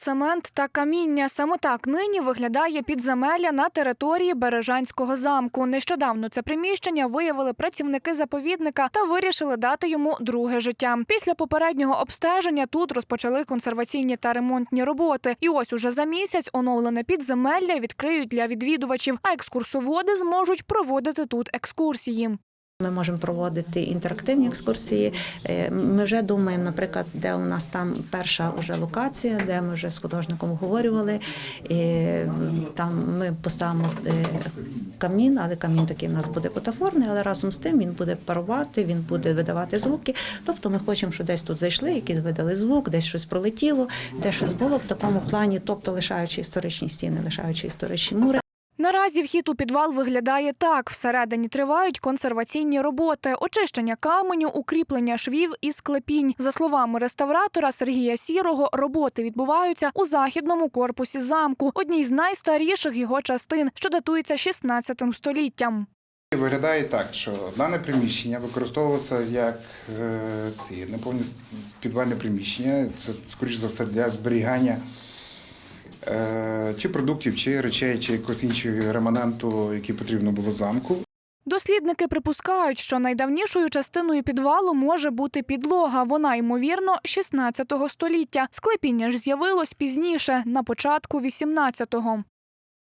цемент та каміння. Саме так нині виглядає підземелля на території Бережанського замку. Нещодавно це приміщення виявили працівники заповідника та вирішили дати йому друге життя. Після попереднього обстеження тут розпочали консерваційні та ремонтні роботи. І ось уже за місяць оновлене підземелля відкриють для відвідувачів, а екскурсоводи зможуть проводити тут екскурсії. Ми можемо проводити інтерактивні екскурсії. Е, Ми вже думаємо, наприклад, де у нас там перша вже локація, де ми вже з художником обговорювали. І там ми поставимо е, камін, але камін такий у нас буде потафорний, але разом з тим він буде парувати, він буде видавати звуки. Тобто ми хочемо, щоб десь тут зайшли, якийсь видали звук, десь щось пролетіло, де щось було в такому плані, тобто лишаючи історичні стіни, лишаючи історичні мури. Наразі вхід у підвал виглядає так: всередині тривають консерваційні роботи, очищення каменю, укріплення швів і склепінь. За словами реставратора Сергія Сірого, роботи відбуваються у західному корпусі замку, одній з найстаріших його частин, що датується 16 століттям. Виглядає так, що дане приміщення використовувалося як е, ці не повністю підвальне приміщення. Це скоріш за все для зберігання чи продуктів, чи речей, чи якогось іншого реманенту, який потрібно було замку. Дослідники припускають, що найдавнішою частиною підвалу може бути підлога. Вона ймовірно 16 століття. Склепіння ж з'явилось пізніше, на початку 18-го.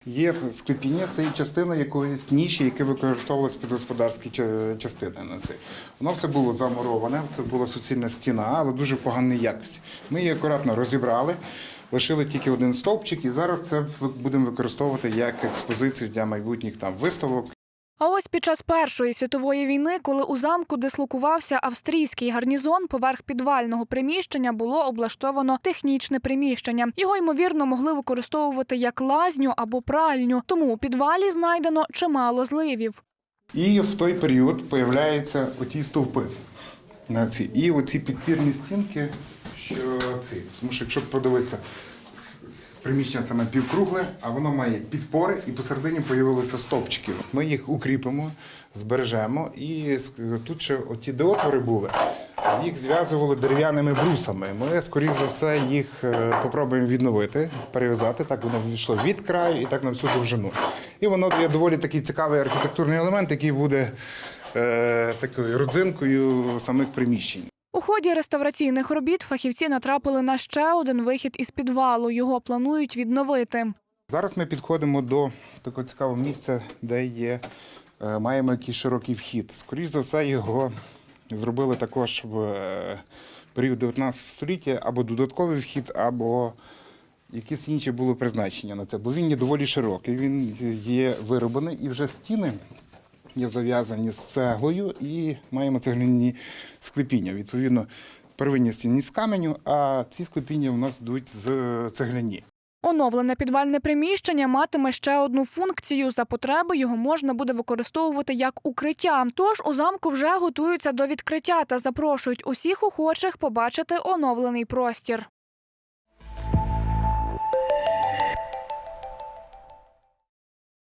Є склепіння, це є частина якоїсь ніші, яке використовувалося під господарські частини. На це. Воно все було замуроване, це була суцільна стіна, але дуже поганої якості. Ми її акуратно розібрали, лишили тільки один стовпчик, і зараз це будемо використовувати як експозицію для майбутніх там виставок А ось під час Першої світової війни, коли у замку дислокувався австрійський гарнізон, поверх підвального приміщення було облаштовано технічне приміщення. Його ймовірно могли використовувати як лазню або пральню. Тому у підвалі знайдено чимало зливів. І в той період появляються оті стовпи. На ці. І оці підпірні стінки, що ці. Тому що якщо подивитися, приміщення саме півкругле, а воно має підпори, і посередині появилися стовпчики. Ми їх укріпимо, збережемо. І тут ще оті де були. Їх зв'язували дерев'яними брусами. Ми, скоріш за все, їх е, попробуємо відновити, перев'язати. Так воно війшло від краю і так на всю довжину. І воно є доволі такий цікавий архітектурний елемент, який буде е, такою родзинкою самих приміщень. У ході реставраційних робіт фахівці натрапили на ще один вихід із підвалу. Його планують відновити. Зараз ми підходимо до такого цікавого місця, де є, е, маємо якийсь широкий вхід. Скоріше за все, його зробили також в е, період 19 століття або додатковий вхід, або якісь інші були призначення на це. Бо він є доволі широкий, він є вироблений і вже стіни є зав'язані з цеглою і маємо цегляні склепіння. Відповідно, первинні стіни з каменю, а ці склепіння у нас йдуть з цегляні. Оновлене підвальне приміщення матиме ще одну функцію. За потреби його можна буде використовувати як укриття. Тож у замку вже готуються до відкриття та запрошують усіх охочих побачити оновлений простір.